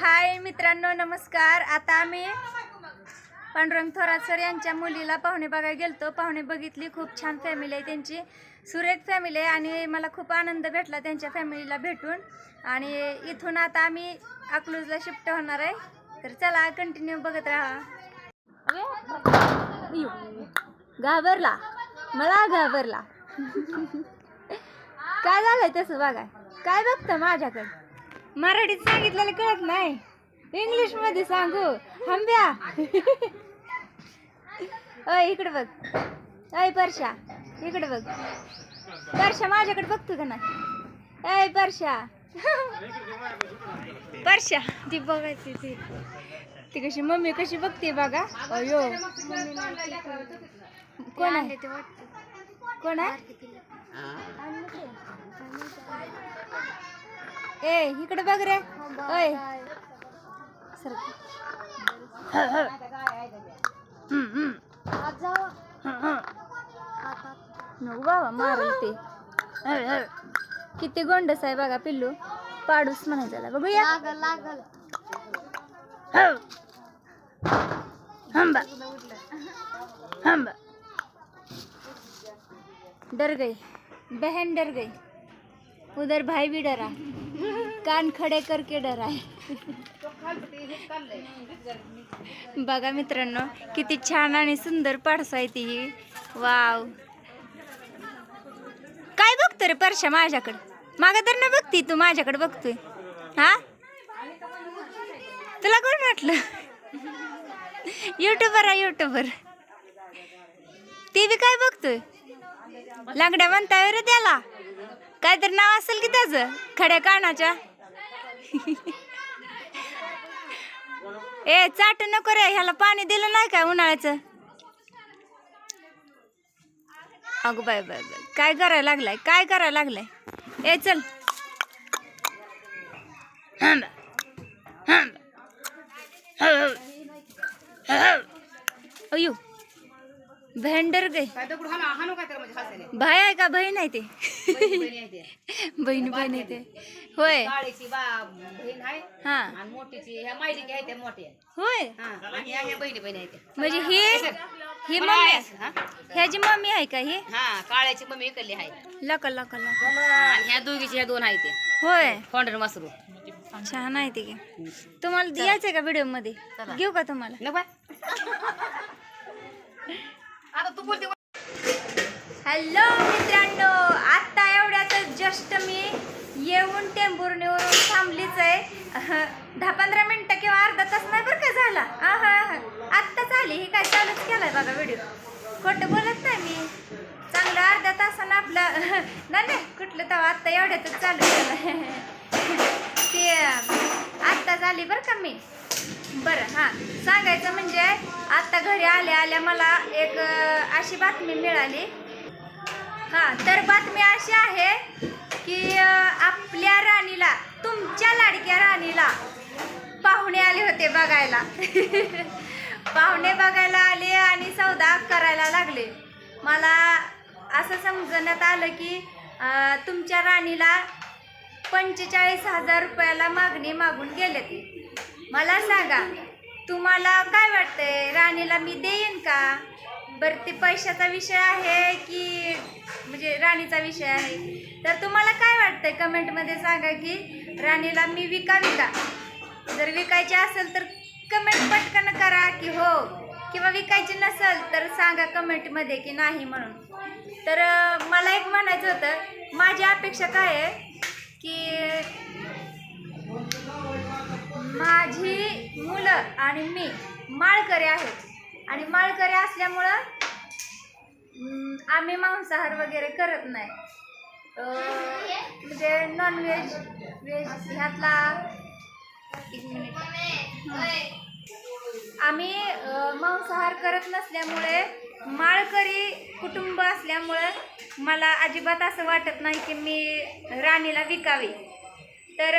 हाय मित्रांनो नमस्कार. आता आम्ही पांडुरंग थोरात सर यांच्या मुलीला पाहुणे बघायला गेलतो. पाहुणे बघितली खूप छान फॅमिली आहे त्यांची. सुरेख फॅमिली आहे आणि मला खूप आनंद भेटला त्यांच्या फॅमिलीला भेटून. आणि इथून आता आम्ही अकलूजला शिफ्ट होणार आहे. तर चला कंटिन्यू बघत राहा. घाबरला. मला घाबरला. काय झालंय तसं बघा काय बघतं माझ्याकडे? मराठीत सांगितलेलं कळत नाही. इंग्लिशमध्ये सांगू. हंब्या. अय इकडे बघ. अय परशा. इकडे बघ. परशा माझ्याकडे बघतो का नाही? अय परशा. परशा. ती बघायची ती. ती कशी मम्मी कशी बघते बघा. अयो. कोण आहे? कोण आहे? ए इकडे बघ रे. ओय. सर नको बाबा मारल ते. किती गोंडस आहे बघा पिल्लू. पाडूस म्हणायचं त्याला. बघूया. हंबा. हंबा. डर गई बहन डर गई उधर भाई भी डरा. कान खडे करके आहे बघा मित्रांनो किती छान आणि सुंदर पाडसा आहे ती. ही वाव. काय बघतो रे परशा माझ्याकडे? मागं तर ना बघती तू माझ्याकडे बघतोय. हा? तुला कोण वाटलं? युट्यूबर आहे युट्यूबर ती बी काय बघतोय? लांगड्या म्हणताय रे त्याला. काय तर नाव असेल की त्याचं? खड्या कानाच्या? ए चाट नको रे ह्याला पाणी दिलं नाही काय उन्हाळ्याचं? अगो बाय बाय बाय काय करायला लागलाय? काय करायला लागलाय? ए चल. अयो भेंडर गे म्हणजे भाई आहे का? बहीण आहे ते. बहिणी बहिणी आहे ते. आहे होय. आहे हा. ह्या आहे हा. म्हणजे ही ही मम्मी आहे, हा? ह्याची मम्मी आहे का ही? काळ्याची मम्मी इकडली आहे. लका लका ह्या दोघीची ह्या दोन आहे ते होय. फोंडर मसरू. छान आहे ते की. तुम्हाला द्यायचंय का व्हिडिओमध्ये. घेऊ का तुम्हाला? आता तू बोलते हॅलो मित्रांनो. आता एवढ्यातच जस्ट मी येऊन टेंभुर्णीवरून थांबलीच आहे. दहा पंधरा मिनिटं किंवा अर्धा तास नाही बरं का झाला? आहा आत्ताच आली. ही काय चालूच केलाय बघा व्हिडिओ खोटं बोलत नाही मी. चांगलं अर्ध्या तासानं आपला नाही नाही. कुठलं तेव्हा आत्ता एवढ्यातच चालू केलं ते आत्ता झाली बरं का मी? बरं हां. सांगायचं म्हणजे आत्ता घरी आल्या आल्या मला एक अशी बातमी मिळाली. हां तर बातमी अशी आहे की आपल्या राणीला तुमच्या लाडक्या राणीला पाहुणे आले होते बघायला. पाहुणे बघायला आले आणि सौदा करायला लागले. मला असं समजण्यात आलं की तुमच्या राणीला पंचेचाळीस हजार रुपयाला मागणी मागून गेले ती. मला सांगा तुम्हाला काय वाटतंय? राणीला मी देईन का? बरं ते पैशाचा विषय आहे की म्हणजे राणीचा विषय आहे. तर तुम्हाला काय वाटतंय? कमेंटमध्ये सांगा की राणीला मी विकावी का? जर विकायची असेल तर कमेंट पटकन करा की हो. किंवा विकायची नसेल तर सांगा कमेंटमध्ये की नाही म्हणून. तर मला एक म्हणायचं होतं माझी अपेक्षा काय आहे की माझी मुलं आणि मी माळकरी आहेत. आणि माळकरी असल्यामुळं आम्ही मांसाहार वगैरे करत नाही. म्हणजे नॉनव्हेज व्हेज ह्यातला एक मिनिट आम्ही मांसाहार करत नसल्यामुळे माळकरी कुटुंब असल्यामुळं मला अजिबात असं वाटत नाही की मी राणीला विकावी. तर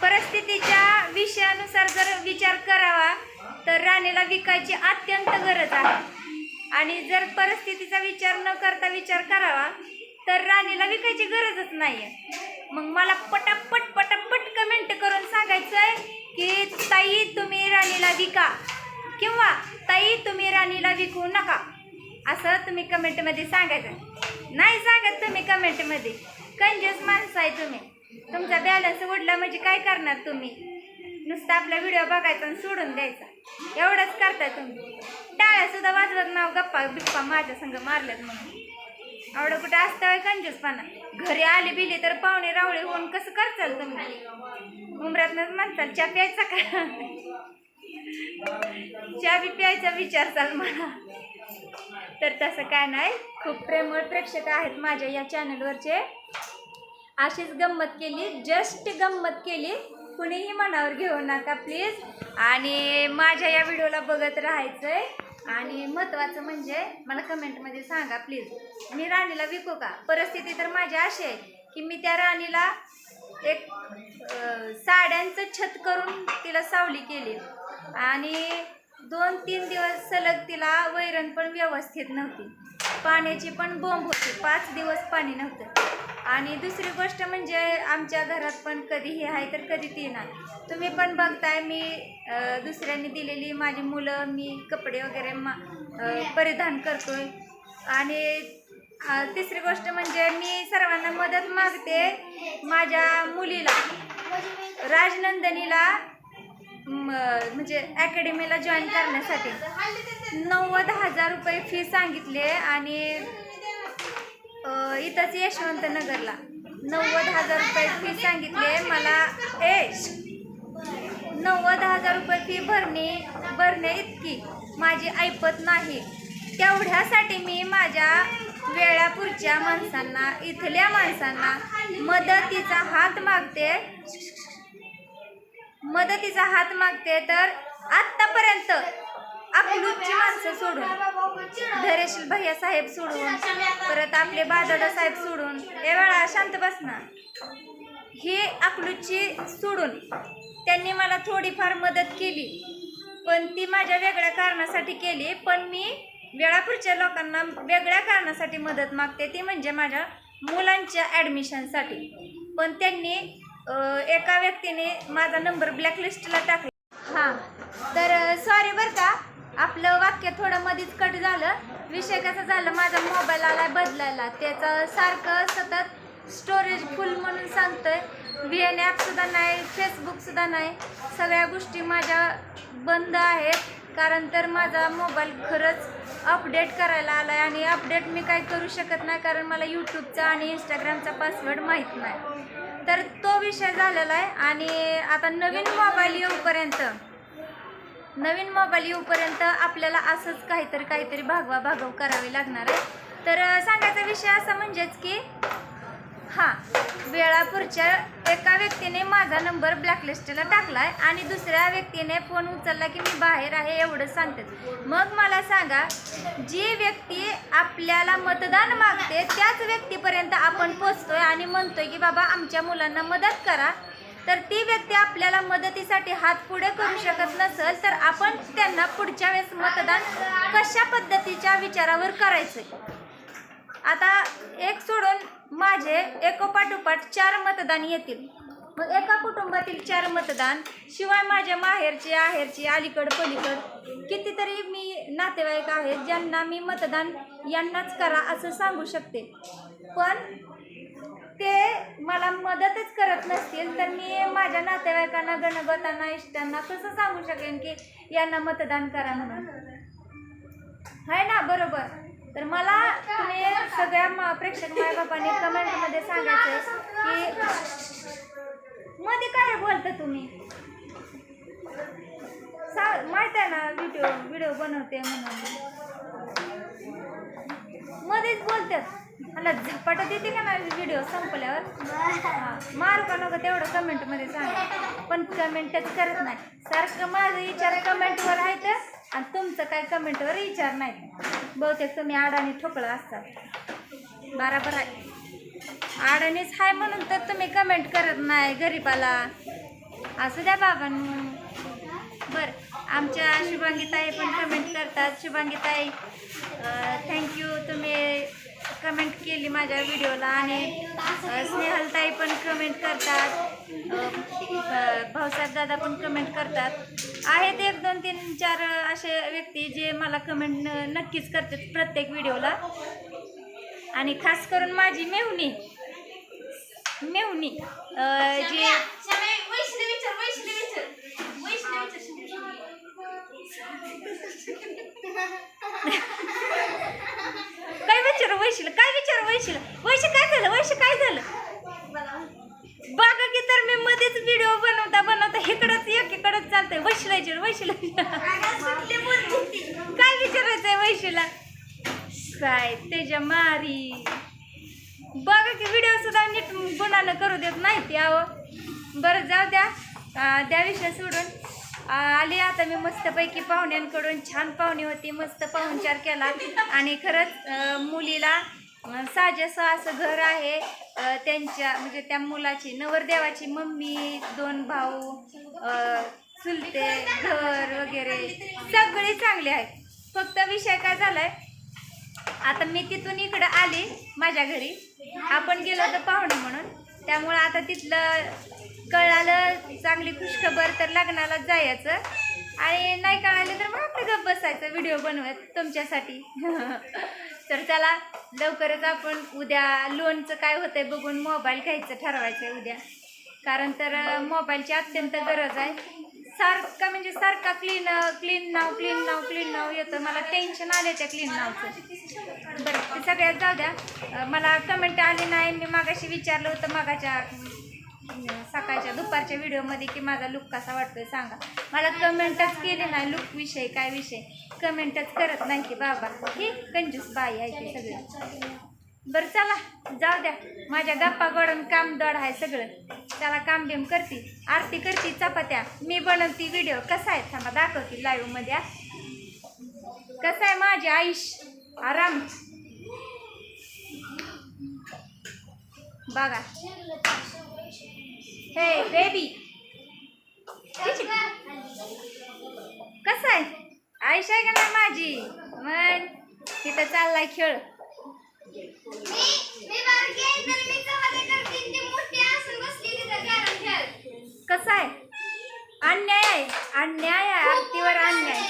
परिस्थितीच्या विषयानुसार जर विचार करावा तर राणीला विकायची अत्यंत गरज आहे. आणि जर परिस्थितीचा विचार न करता विचार करावा तर राणीला विकायची गरजच नाही आहे मग मला पटापट पटापट कमेंट करून सांगायचं आहे की ताई तुम्ही राणीला विका किंवा ताई तुम्ही राणीला विकू नका. असं तुम्ही कमेंटमध्ये सांगायचं. नाही सांगत तुम्ही कमेंटमध्ये कंजूस माणसं आहे तुम्ही. तुमचा बॅलन्स उडला म्हणजे काय करणार तुम्ही? नुसतं आपला व्हिडिओ बघायचा आणि सोडून द्यायचा. एवढंच करताय तुम्ही. टाळ्या सुद्धा वाजवत नाव गप्पा बिप्पा माझ्या संग मारल्यात म्हणून. आवडं कुठं असतं कंजूसपणा? घरी आली बिली तर पाहुणे रावळे होऊन कसं करचाल तुम्ही? उमरातनंच म्हणताल चहा प्यायचा का? चहा बी प्यायचा विचार चाल मला. तर तसं काय नाही. खूप प्रेमळ प्रेक्षक आहेत माझ्या या चॅनलवरचे अशीच गंमत केली जस्ट गंमत केली. कुणीही मनावर घेऊ नका प्लीज आणि माझ्या या व्हिडिओला बघत राहायचंय. आणि महत्त्वाचं म्हणजे मला कमेंटमध्ये सांगा प्लीज मी राणीला विकू का? परिस्थिती तर माझी अशी आहे की मी त्या राणीला एक साड्यांचं छत करून तिला सावली केली. आणि दोन तीन दिवस सलग तिला वैरण पण व्यवस्थित नव्हती. पाण्याची पण बोंब होती. पाच दिवस पाणी नव्हतं. आणि दुसरी गोष्ट म्हणजे आमच्या घरात पण कधी हे आहे तर कधी ती नाही. तुम्ही पण बघताय मी दुसऱ्यांनी दिलेली माझी मुलं मी कपडे वगैरे मा परिधान करतोय. आणि तिसरी गोष्ट म्हणजे मी सर्वांना मदत मागते माझ्या मुलीला. राजनंदनीला म्हणजे अकॅडमीला जॉईन करण्यासाठी. नव्वद हजार रुपये फी सांगितले आणि इथंच यशवंत नगरला नव्वद हजार रुपये फी सांगितले मला. एश नव्वद हजार रुपये फी भरणे भरणे इतकी. माझी ऐपत नाही. तेवढ्यासाठी मी माझ्या वेळापूरच्या माणसांना इथल्या माणसांना मदतीचा हात मागते. मदतीचा हात मागते तर आत्तापर्यंत अकलूजची माणसं सोडून. धैर्यशील भैया साहेब सोडून. परत आपले बाजादा साहेब सोडून. हे वेळा शांत बस ना. ही अकलूजची सोडून त्यांनी मला थोडीफार मदत केली. पण ती माझ्या वेगळ्या कारणासाठी केली. पण मी वेळापूरच्या लोकांना वेगळ्या कारणासाठी मदत मागते. ती म्हणजे माझ्या मुलांच्या ॲडमिशनसाठी. पण त्यांनी एका व्यक्तीने माझा नंबर ब्लॅकलिस्टला टाकला. हां. तर सॉरी बरं का. आपलं वाक्य थोडं मध्येच कट झालं. विषय कसा झाला माझा मोबाईल आला बदलायला. त्याचं सारखं सतत स्टोरेज फुल म्हणून सांगतोय. व्ही एन ॲपसुद्धा नाही फेसबुकसुद्धा नाही. सगळ्या गोष्टी माझ्या बंद आहेत. कारण तर माझा मोबाईल खरंच अपडेट करायला आला आहे आणि अपडेट मी काही करू शकत नाही कारण मला यूट्यूबचा आणि इंस्टाग्रामचा पासवर्ड माहीत नाही. तर तो विषय झालेला आहे. आणि आता नवीन मोबाईल येऊपर्यंत नवीन मोबाईल येऊपर्यंत आपल्याला असंच काहीतरी काहीतरी भागवा भागव करावी लागणार आहे. तर सांगायचा विषय असा म्हणजेच की हां वेळापूरच्या एका व्यक्तीने माझा नंबर ब्लॅकलिस्टला टाकला आहे आणि दुसऱ्या व्यक्तीने फोन उचलला की मी बाहेर आहे एवढं सांगतात मग मला सांगा जी व्यक्ती आपल्याला मतदान मागते त्याच व्यक्तीपर्यंत आपण पोचतोय आणि म्हणतोय की बाबा आमच्या मुलांना मदत करा. तर ती व्यक्ती आपल्याला मदतीसाठी हात पुढे करू शकत नसेल तर आपण त्यांना पुढच्या वेळेस मतदान कशा पद्धतीच्या विचारावर करायचं आता एक सोडून माझे एकोपाठोपाठ चार मतदान येतील. मग एका कुटुंबातील चार मतदान शिवाय माझ्या माहेरचे आहेरचे अलीकड पलीकड कितीतरी मी नातेवाईक आहेत ज्यांना मी मतदान यांनाच करा असं सांगू शकते. पण ते मला मदतच करत नसतील तर मी माझ्या नातेवाईकांना गणगतांना इष्टांना कसं सांगू शकेन की यांना मतदान करा म्हणून? आहे ना बरोबर. तर मला तुम्ही सगळ्या मा प्रेक्षक मायबापांनी कमेंटमध्ये सांगायचं की मध्ये काय बोलता तुम्ही? सा माहीत आहे ना व्हिडिओ व्हिडिओ बनवते म्हणून. मध्येच बोलतात. मला झपाटा देते का माझे व्हिडिओ संपल्यावर? मारू का नको तेवढं कमेंटमध्ये सांग. पण कमेंटच करत नाही. सारखं माझं विचार कमेंटवर आहे तर आणि तुमचं काय कमेंटवर विचार नाही. बहुतेक तुम्ही अडाणी ठोकळं असतात. बराबर आहे. अडाणीच आहे म्हणून तर तुम्ही कमेंट करत नाही गरीबाला. असू द्या बाबांनो. बरं आमच्या शुभांगीताई पण कमेंट करतात. शुभांगीताई थँक्यू तुम्ही कमेंट केली माझ्या व्हिडिओला आणि स्नेहलताई पण कमेंट करतात. भाऊसाहेब दादा पण कमेंट करतात. आहेत एक दोन तीन चार असे व्यक्ती जे मला कमेंट नक्कीच करतात प्रत्येक व्हिडिओला आणि खास करून माझी मेहुणी. मेहुणी जे जी काय विचार वैशील काय विचार वैशील? वैशी काय झालं? वैशी काय झालं? बघा की तर मी मध्येच व्हिडिओ बनवता बनवता इकडंच एकीकडंच चालतंय. वैशीला विचार वैशीला काय विचारायचंय वैशीला काय त्याच्या मारी. बघा की व्हिडिओ सुद्धा नीट गुणानं करू देत नाही ते अहो बरं जाऊ द्या. त्या विषय सोडून. आली आता मी मस्तपैकी पाहुण्यांकडून. छान पाहुणी होती मस्त पाहुणचार केला. आणि खरंच मुलीला साजेसं असं घर आहे. त्यांच्या म्हणजे त्या मुलाची नवरदेवाची मम्मी दोन भाऊ चुलते घर वगैरे सगळे चांगले आहेत. फक्त विषय काय झालाय आता मी तिथून इकडं आली माझ्या घरी. आपण गेलो होतो पाहुणे म्हणून. त्यामुळं आता तिथलं कळालं चांगली खुशखबर तर लग्नाला जायचं. आणि नाही कळालं तर मग आपलं गप बसायचं व्हिडिओ बनवत तुमच्यासाठी. तर चला लवकरच आपण उद्या लोनचं काय होतंय बघून मोबाईल घ्यायचं ठरवायचं आहे उद्या. कारण तर मोबाईलची अत्यंत गरज आहे. सारखा म्हणजे सारखा क्लीन क्लीन नाव क्लीन नाव क्लीन नाव येतं. मला टेन्शन आले त्या क्लीन नावचं. बरं ते सगळ्यात जाऊ द्या. मला कमेंट आली नाही मी मागाशी विचारलं होतं मागाच्या सकाळच्या दुपारच्या व्हिडिओमध्ये की माझा लुक कसा वाटतोय सांगा. मला कमेंटच केले नाही लुक विषय काय विषय. कमेंटच करत नाही की बाबा. ही कंजूस बाई आहे की सगळं. बरं चला. जाऊ द्या. माझ्या गप्पा गोडून काम दड आहे सगळं. त्याला काम बिम करते. आरती करते चपात्या. मी बनवती व्हिडिओ कसा आहे? थांबा दाखवते लाईव्हमध्ये कसं आहे माझे आयुष आराम. बघा. हे बेबी कसं आहे? आयुष आहे का नाही माझी? मग तिथं चाललाय खेळ. कसं आहे? अन्याय आहे. अन्याय आहे. आरतीवर अन्याय.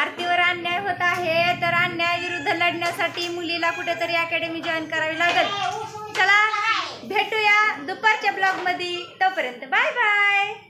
आरतीवर अन्याय होत आहे. तर अन्याय विरुद्ध लढण्यासाठी मुलीला कुठेतरी अकॅडमी जॉईन करावी लागेल. चला भेटूया दुपारच्या ब्लॉगमध्ये. तोपर्यंत बाय बाय.